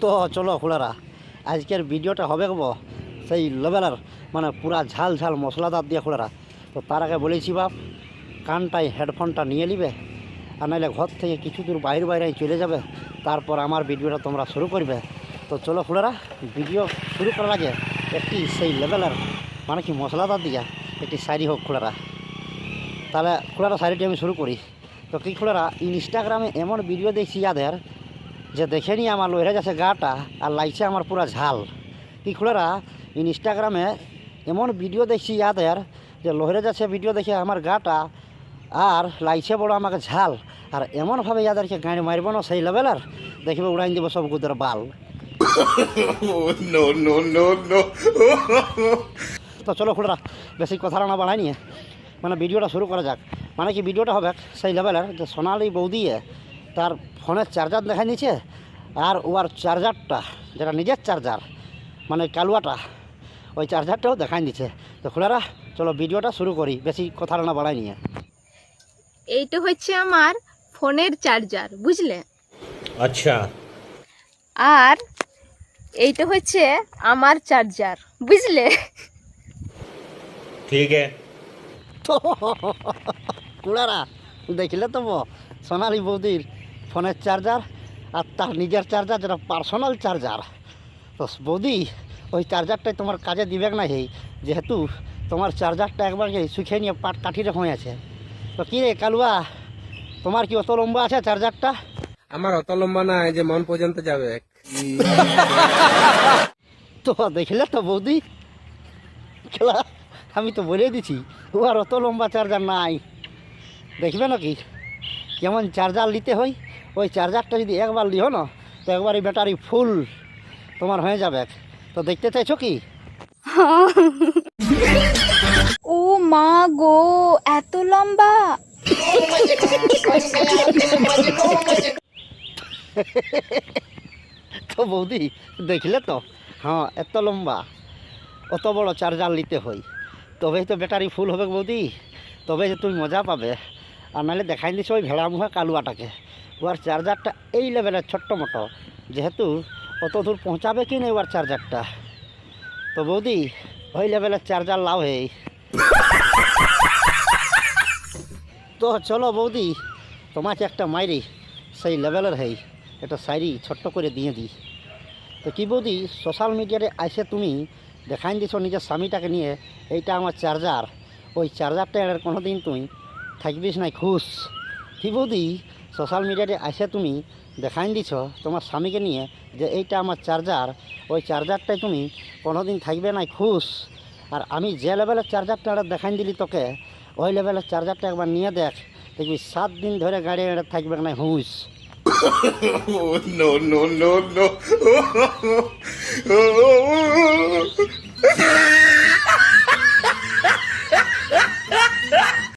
তো চলো খুলারা আজকের ভিডিওটা হবে গো সেই লেভেলের মানে পুরা ঝাল ঝাল মশলাদার দিয়ে খুলারা তো তার আগে বলেছি বাপ কানটাই হেডফোনটা নিয়ে নিবে, আর নাহলে ঘর থেকে কিছু দূর বাইরে বাইরে চলে যাবে, তারপর আমার ভিডিওটা তোমরা শুরু করবে। তো চলো খুলারা ভিডিও শুরু করার আগে একটি সেই লেভেলের মানে কি মশলাদার দিয়া একটি শাড়ি হোক খুলারা তাহলে খোলারা শাড়িটি আমি শুরু করি। তো কি খোলারা ইনস্টাগ্রামে এমন ভিডিও দেখছি ইয়াদের যে দেখে নি আমার লইরা যাচ্ছে গাটা আর লাগছে আমার পুরা ঝাল। কি খোলারা ইনস্টাগ্রামে এমন ভিডিও দেখছি ইয়াদের যে লহরে যাচ্ছে ভিডিও দেখে আমার গাটা আর লাইছে বড় আমাকে ঝাল। আর এমনভাবে ইয়াদেরকে গাড়ি মারব না সেই লেভেলের, দেখবে উড়াই দিব সব গুদের বাল. তো চলো খুড়রা বেশি কথা না বাড়াই নিয়ে। মানে ভিডিওটা শুরু করা যাক। মানে কি ভিডিওটা হবে সেই লেভেলের যে সোনালি বৌদিয়ে তার ফোনের চার্জার দেখা নিয়েছে আর ওর চার্জারটা যেটা নিজের চার্জার মানে কালুয়াটা ওই চার্জারটাও দেখাই নিচ্ছে তো খোলারা চলো ভিডিওটা শুরু করি বেশি কথা না বাড়াই নিয়ে। এইটা হচ্ছে আমার ফোনের চার্জার বুঝলে? আচ্ছা। আর এইটা হচ্ছে আমার চার্জার বুঝলে? ঠিক তো কুড়ারা দেখলে তো সোনালি বৌদির ফোনের চার্জার আর তার নিজের চার্জার যেটা পার্সোনাল চার্জার। তো বৌদি ওই চার্জারটাই তোমার কাজে দিবে না হেই যেহেতু তোমার চার্জারটা একবার শুকিয়ে নিয়ে পাট কাঠিরে হয়ে আছে। তো কী রে কালুয়া তোমার কি অত লম্বা আছে চার্জারটা? আমার অত লম্বা নাই যে মন পর্যন্ত যাবে। তো দেখলে তো বৌদি খেলা আমি তো বলে দিছি ও আর অত লম্বা চার্জার নাই। দেখবে নাকি? কেমন চার্জার নিতে হয়? ওই চার্জারটা যদি একবার লিও না তো একবার এই ব্যাটারি ফুল তোমার হয়ে যাবে। তো দেখতে চাইছো কি? ও মা গো এত লম্বা। তো বৌদি দেখলে তো? হ্যাঁ এত লম্বা। অত বড় চার্জার নিতে হয়। তবেই তো ব্যাটারি ফুল হবে বৌদি। তবে যে তুমি মজা পাবে। আর নাহলে দেখাই দিচ্ছে ওই ভেড়া মুখা কালুয়াটাকে। ওর চার্জারটা এই লেভেলের ছোট্ট মোটো, যেহেতু অত দূর পৌঁছাবে কি না ওর চার্জারটা। তো বৌদি, ওই লেভেলের চার্জার লাভ হেই তো চলো বৌদি, তোমাকে একটা মাইরি, সেই লেভেলের হেই একটা সাইরি ছোট্ট করে দিয়ে দিই। তো কি বৌদি, সোশ্যাল মিডিয়াতে আইসে তুমি দেখাই দিছো নিজের স্বামীটাকে নিয়ে, এইটা আমার চার্জার। ওই চার্জারটা এর কোনো দিন তুই থাকবিস নাই খুশ কি বৌদি সোশ্যাল মিডিয়াতে আইসে তুমি দেখাই দিছ তোমার স্বামীকে নিয়ে যে এইটা আমার চার্জার ওই চার্জারটাই তুমি কোনো দিন থাকবে নাই খুশ আর আমি যে লেভেলের চার্জারটা এটা দেখাই দিলি তোকে ওই লেভেলের চার্জারটা একবার নিয়ে দেখ দেখবি সাত দিন ধরে গাড়ি এটা থাকবে না Oh, no, no, no, no.